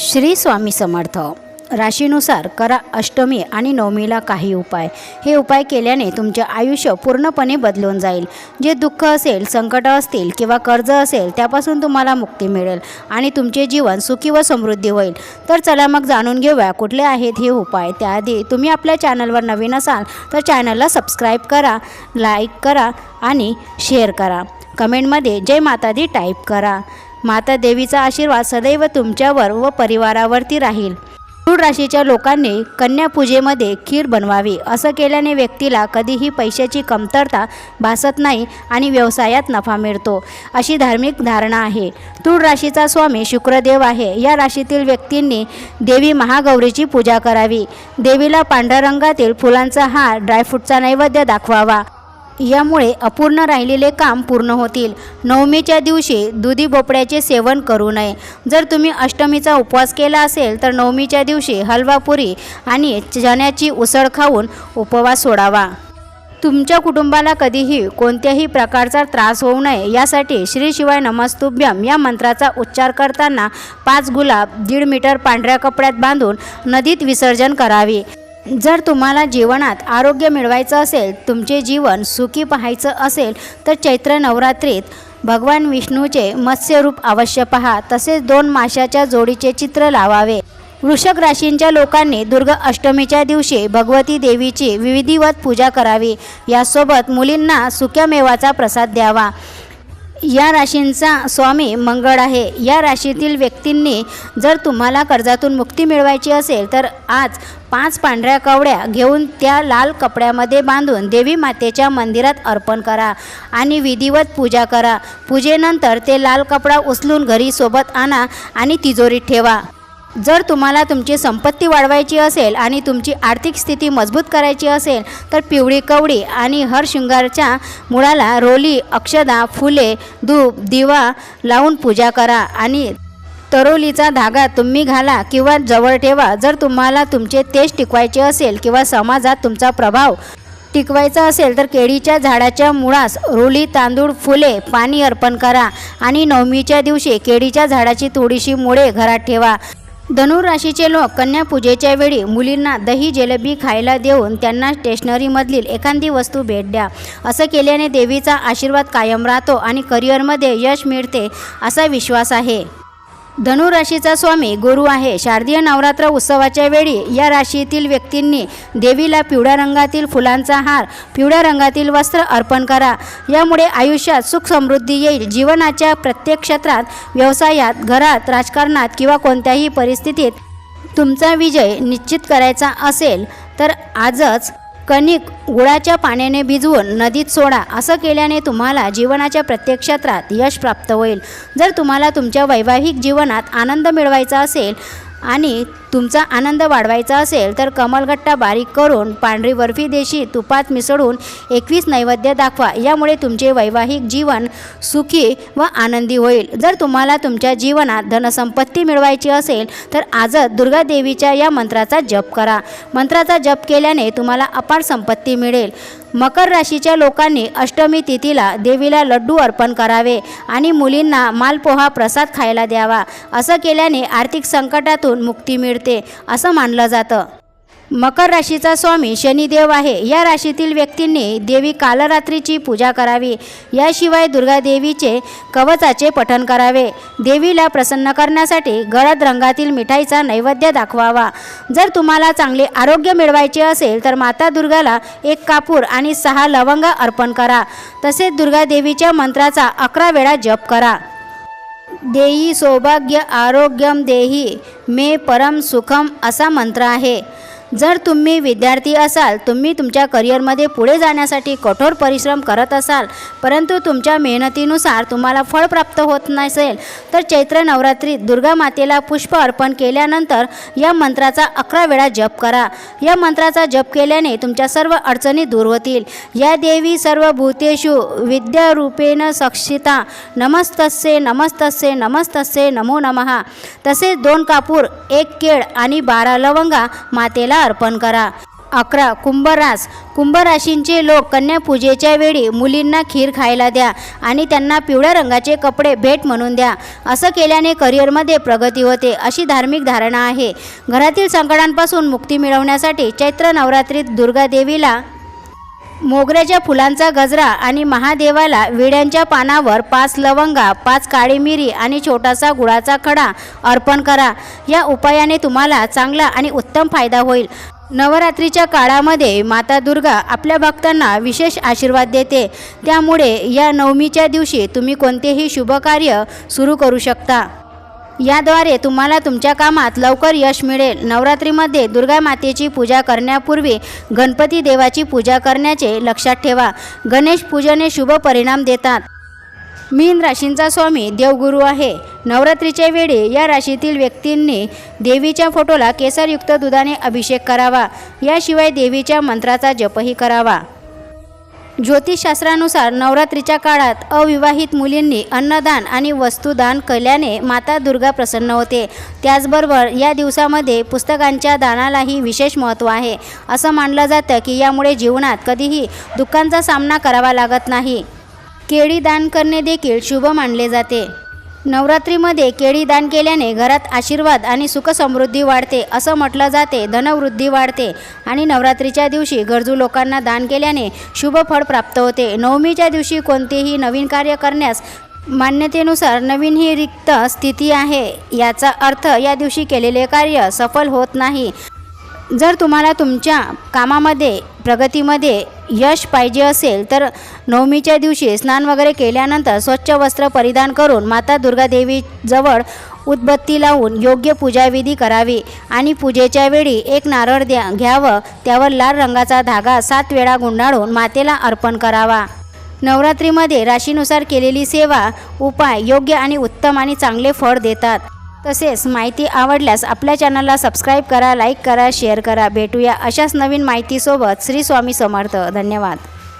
श्री स्वामी समर्थ. राशीनुसार करा अष्टमी आणि नवमीला काही उपाय. हे उपाय केल्याने तुमचे आयुष्य पूर्णपणे बदलून जाईल. जे दुःख असेल संकट असतील किंवा कर्ज असेल त्यापासून तुम्हाला मुक्ती मिळेल आणि तुमचे जीवन सुखी व समृद्धी होईल. तर चला मग जाणून घेऊया कुठले आहेत हे उपाय. त्याआधी तुम्ही आपल्या चॅनलवर नवीन असाल तर चॅनलला सबस्क्राईब करा लाईक करा आणि शेअर करा. कमेंटमध्ये जय माता दी टाईप करा. माता देवीचा आशीर्वाद सदैव तुमच्यावर व परिवारावरती राहील. मूळ राशीच्या लोकांनी कन्यापूजेमध्ये खीर बनवावी असं केल्याने व्यक्तीला कधीही पैशाची कमतरता भासत नाही आणि व्यवसायात नफा मिळतो अशी धार्मिक धारणा आहे. तूळ राशीचा स्वामी शुक्रदेव आहे. या राशीतील व्यक्तींनी देवी महागौरीची पूजा करावी. देवीला पांढऱ्या रंगातील फुलांचा हार ड्रायफ्रूटचा नैवेद्य दाखवावा. यामुळे अपूर्ण राहिलेले काम पूर्ण होतील. नवमीच्या दिवशी दुधी भोपळ्याचे सेवन करू नये. जर तुम्ही अष्टमीचा उपवास केला असेल तर नवमीच्या दिवशी हलवा पुरी आणि चण्याची उसळ खाऊन उपवास सोडावा. तुमच्या कुटुंबाला कधीही कोणत्याही प्रकारचा त्रास होऊ नये यासाठी श्री शिवाय नमस्तुभ्यम या मंत्राचा उच्चार करताना पाच गुलाब दीड मीटर पांढऱ्या कपड्यात बांधून नदीत विसर्जन करावे. जर तुम्हाला जीवनात आरोग्य मिळवायचं असेल तुमचे जीवन सुखी पाहायचं असेल तर चैत्र नवरात्रीत भगवान विष्णूचे मत्स्यरूप अवश्य पहा. तसेच दोन माशाच्या जोडीचे चित्र लावावे. वृषभ राशींच्या लोकांनी दुर्गा अष्टमीच्या दिवशी भगवती देवीची विविधिवत पूजा करावी. यासोबत मुलींना सुक्या मेवाचा प्रसाद द्यावा. या राशींचा स्वामी मंगळ आहे. या राशीतील व्यक्तींनी जर तुम्हाला कर्जातून मुक्ती मिळवायची असेल तर आज पाच पांढऱ्या कवड्या घेऊन त्या लाल कपड्यामध्ये बांधून देवी मातेच्या मंदिरात अर्पण करा आणि विधिवत पूजा करा. पूजेनंतर ते लाल कपडा उचलून घरी सोबत आणा आणि तिजोरीत ठेवा. जर तुम्हाला तुमची संपत्ती वाढवायची असेल आणि तुमची आर्थिक स्थिती मजबूत करायची असेल तर पिवळी कवडी आणि हर शृंगारच्या मुळाला रोली अक्षदा फुले धूप दिवा लावून पूजा करा आणि तरोलीचा धागा तुम्ही घाला किंवा जवळ ठेवा. जर तुम्हाला तुमचे तेज टिकवायचे असेल किंवा समाजात तुमचा प्रभाव टिकवायचा असेल तर केळीच्या झाडाच्या मुळास रोली तांदूळ फुले पाणी अर्पण करा आणि नवमीच्या दिवशी केळीच्या झाडाची थोडीशी मुळे घरात ठेवा. धनुराशीचे लोक कन्या पूजेच्या वेळी मुलींना दही जिलेबी खायला देऊन त्यांना स्टेशनरीमधील एखादी वस्तू भेट द्या. असं केल्याने देवीचा आशीर्वाद कायम राहतो आणि करिअरमध्ये यश मिळते असा विश्वास आहे. धनुराशीचा स्वामी गुरु आहे. शारदीय नवरात्र उत्सवाच्या वेळी या राशीतील व्यक्तींनी देवीला पिवळ्या रंगातील फुलांचा हार पिवळ्या रंगातील वस्त्र अर्पण करा. यामुळे आयुष्यात सुख समृद्धी येईल. जीवनाच्या प्रत्येक क्षेत्रात व्यवसायात घरात राजकारणात किंवा कोणत्याही परिस्थितीत तुमचा विजय निश्चित करायचा असेल तर आजच कणिक गुळाच्या पाण्याने भिजवून नदीत सोडा. असं केल्याने तुम्हाला जीवनाच्या प्रत्येक क्षेत्रात यश प्राप्त होईल. जर तुम्हाला तुमच्या वैवाहिक जीवनात आनंद मिळवायचा असेल आणि तुमचा आनंद वाढवायचा असेल तर कमलगट्टा बारीक करून पांढरी बर्फी देशी तुपात मिसळून एकवीस नैवेद्य दाखवा. यामुळे तुमचे वैवाहिक जीवन सुखी व आनंदी होईल. जर तुम्हाला तुमच्या जीवनात धनसंपत्ती मिळवायची असेल तर आजच दुर्गा देवीच्या या मंत्राचा जप करा. मंत्राचा जप केल्याने तुम्हाला अपार संपत्ती मिळेल. मकर राशीच्या लोकांनी अष्टमी तिथीला देवीला लड्डू अर्पण करावे आणि मुलींना मालपोहा प्रसाद खायला द्यावा. असं केल्याने आर्थिक संकटातून मुक्ती मिळते. असं मानलं जातं. मकर राशीचा स्वामी शनिदेव आहे. या राशीतील व्यक्तींनी देवी कालरात्रीची पूजा करावी. याशिवाय दुर्गा देवीचे कवचाचे पठण करावे. देवीला प्रसन्न करण्यासाठी गडद रंगातील मिठाईचा नैवेद्य दाखवावा. जर तुम्हाला चांगले आरोग्य मिळवायचे असेल तर माता दुर्गाला एक कापूर आणि सहा लवंग अर्पण करा. तसेच दुर्गा देवीच्या मंत्राचा अकरा वेळा जप करा. देही सौभाग्य आरोग्यम देही मे परम सुखम असा मंत्र आहे. जर तुम्ही विद्यार्थी असाल तुम्ही तुमच्या करिअरमध्ये पुढे जाण्यासाठी कठोर परिश्रम करत असाल परंतु तुमच्या मेहनतीनुसार तुम्हाला फळ प्राप्त होत नसेल तर चैत्र नवरात्रीत दुर्गा मातेला पुष्प अर्पण केल्यानंतर या मंत्राचा अकरा वेळा जप करा. या मंत्राचा जप केल्याने तुमच्या सर्व अडचणी दूर होतील. या देवी सर्व भूतेषु विद्यारूपेण सक्षिता. नमस्तस्ये नमस्तस्ये नमस्तस्ये नमो नमः. तसेच दोन कापूर एक केळ आणि बारा लवंगा मातेला अर्पण करा. अकरा कुंभरास. कुंभराशींचे लोक कन्यापूजेच्या वेळी मुलींना खीर खायला द्या आणि त्यांना पिवळ्या रंगाचे कपडे भेट म्हणून द्या. असं केल्याने करिअरमध्ये प्रगती होते अशी धार्मिक धारणा आहे. घरातील संकटांपासून मुक्ती मिळवण्यासाठी चैत्र नवरात्रीत दुर्गा देवीला मोगऱ्याच्या फुलांचा गजरा आणि महादेवाला विड्यांच्या पानावर पाच लवंगा पाच काळी मिरी आणि छोटासा गुळाचा खडा अर्पण करा. या उपायाने तुम्हाला चांगला आणि उत्तम फायदा होईल. नवरात्रीच्या काळामध्ये माता दुर्गा आपल्या भक्तांना विशेष आशीर्वाद देते. त्यामुळे या नवमीच्या दिवशी तुम्ही कोणतेही शुभ कार्य सुरू करू शकता. याद्वारे तुम्हाला तुमच्या कामात लवकर यश मिळेल. नवरात्रीमध्ये दुर्गा मातेची पूजा करण्यापूर्वी गणपती देवाची पूजा करण्याचे लक्षात ठेवा. गणेश पूजने शुभ परिणाम देतात. मीन राशींचा स्वामी देवगुरू आहे. नवरात्रीच्या वेळी या राशीतील व्यक्तींनी देवीच्या फोटोला केसरयुक्त दुधाने अभिषेक करावा. याशिवाय देवीच्या मंत्राचा जपही करावा. ज्योतिषशास्त्रानुसार नवरात्रीच्या काळात अविवाहित मुलींनी अन्नदान आणि वस्तुदान केल्याने माता दुर्गा प्रसन्न होते. त्याचबरोबर या दिवसामध्ये पुस्तकांच्या दानालाही विशेष महत्त्व आहे. असं मानलं जातं की यामुळे जीवनात कधीही दुःखांचा सामना करावा लागत नाही. केळी दान करणे देखील शुभ मानले जाते. नवरात्रीमध्ये केळी दान केल्याने घरात आशीर्वाद आणि सुखसमृद्धी वाढते असं म्हटलं जाते. धनवृद्धी वाढते आणि नवरात्रीच्या दिवशी गरजू लोकांना दान केल्याने शुभ फळ प्राप्त होते. नवमीच्या दिवशी कोणतेही नवीन कार्य करण्यास मान्यतेनुसार नवीन ही रिक्त स्थिती आहे. याचा अर्थ या दिवशी केलेले कार्य सफल होत नाही. जर तुम्हाला तुमच्या कामामध्ये प्रगतीमध्ये यश पाहिजे असेल तर नवमीच्या दिवशी स्नान वगैरे केल्यानंतर स्वच्छ वस्त्र परिधान करून माता दुर्गा देवीजवळ उदबत्ती लावून योग्य पूजाविधी करावी आणि पूजेच्या वेळी एक नारळ द्या घ्यावं. त्यावर लाल रंगाचा धागा सात वेळा गुंडाळून मातेला अर्पण करावा. नवरात्रीमध्ये राशीनुसार केलेली सेवा उपाय योग्य आणि उत्तम आणि चांगले फळ देतात. तसेच माहिती आवडल्यास आपल्या चॅनलला सबस्क्राईब करा लाईक करा शेअर करा. भेटूया अशाच नवीन माहितीसोबत. श्री स्वामी समर्थ. धन्यवाद.